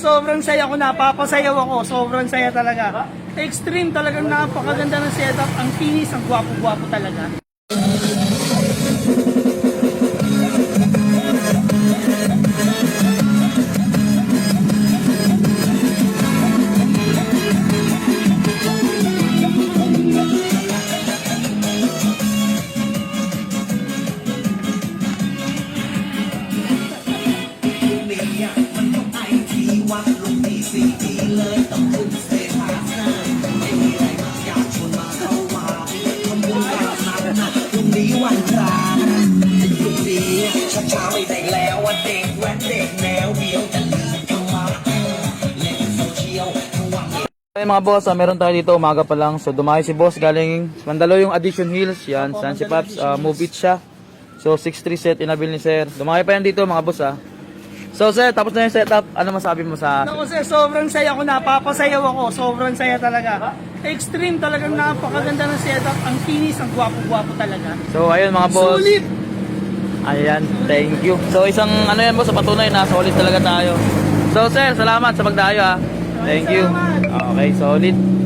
sobrang saya ko, napapasayaw ako. Sobrang saya talaga. Extreme talagang napakaganda ng setup. Ang kinis, ang gwapo-gwapo talaga. นี้วันพระยุคนี้ช้าๆไม่ได้แล้วว่าเด็กแว้นเด็กแนวเดียวจะลืมธรรมะเล่นโซเชียลทั้งวัน Ay mga boss, ah, meron tayo dito umaga pa lang. So dumayo si boss galing Mandalo yung Addition Hills. Yan, San si Paps, ah, move it siya. So 6-3 set inabil ni sir. Dumayo pa yan dito mga boss ah. So sir, tapos na yung setup. Ano masabi mo sa... Naku sir, sobrang saya ko, napapasayaw ako. Sobrang saya talaga. Extreme talagang napakaganda ng setup. Ang kinis, ang gwapo-gwapo talaga. So ayun mga boss. Sulit! Ayan, thank you. So isang ano yan boss, sa patunay na solid talaga tayo. So sir, salamat sa pagdayo ah. Thank you. Okay, solid.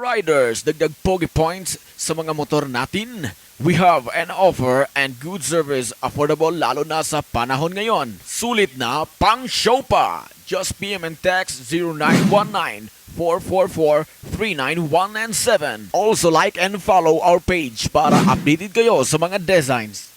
Riders, dagdag pogi points sa mga motor natin. We have an offer and good service affordable lalo na sa panahon ngayon. Sulit na pang show pa. Just PM and text 0919 444-39197. Also like and follow our page para updated kayo sa mga designs,